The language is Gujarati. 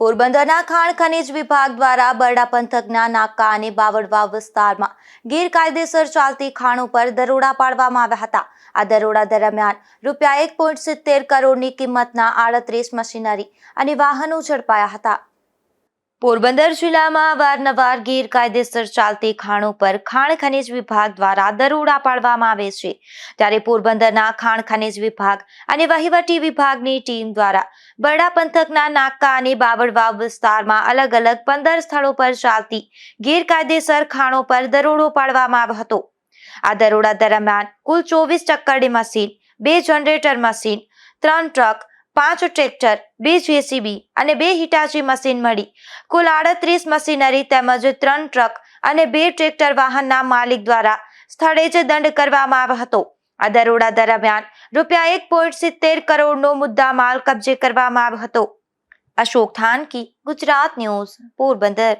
પોરબંદરના ખાણ ખનીજ વિભાગ દ્વારા બરડા પંથકના નાકા અને બાવડવા વિસ્તારમાં ગેરકાયદેસર ચાલતી ખાણ ઉપર દરોડા પાડવામાં આવ્યા હતા. આ દરોડા દરમિયાન રૂપિયા એક પોઈન્ટ સિત્તેર કરોડની કિંમતના આડત્રીસ મશીનરી અને વાહનો ઝડપાયા હતા. પોરબંદર જિલ્લામાં વારનવાર ગેરકાયદેસર ચાલતી ખાણો પર ખાણ ખનીજ વિભાગ દ્વારા દરોડા પાડવામાં આવે છે. ત્યારે પોરબંદરના ખાણ ખનીજ વિભાગ અને વહીવટી વિભાગની ટીમ દ્વારા બરડા પંથકના નાકા અને બાવળવાવ વિસ્તારમાં અલગ અલગ પંદર સ્થળો પર ચાલતી ગેરકાયદેસર ખાણો પર દરોડો પાડવામાં આવ્યો હતો. આ દરોડા દરમિયાન કુલ ચોવીસ ચક્કરડી મશીન, બે જનરેટર મશીન, ત્રણ ટ્રક પાંચ ટ્રેક્ટર, બે જેસીબી અને બે હિટાચી મશીન મળી. કુલ આડત્રીસ મશીનરી તેમજ ત્રણ ટ્રક અને બે ટ્રેક્ટર વાહનના માલિક દ્વારા સ્થળે જ દંડ કરવામાં આવ્યો હતો. આ દરોડા દરમિયાન રૂપિયા એક પોઈન્ટ સિત્તેર કરોડનો મુદ્દા માલ કબજે કરવામાં આવ્યો હતો. અશોક થાનકી, ગુજરાત ન્યૂઝ, પોરબંદર.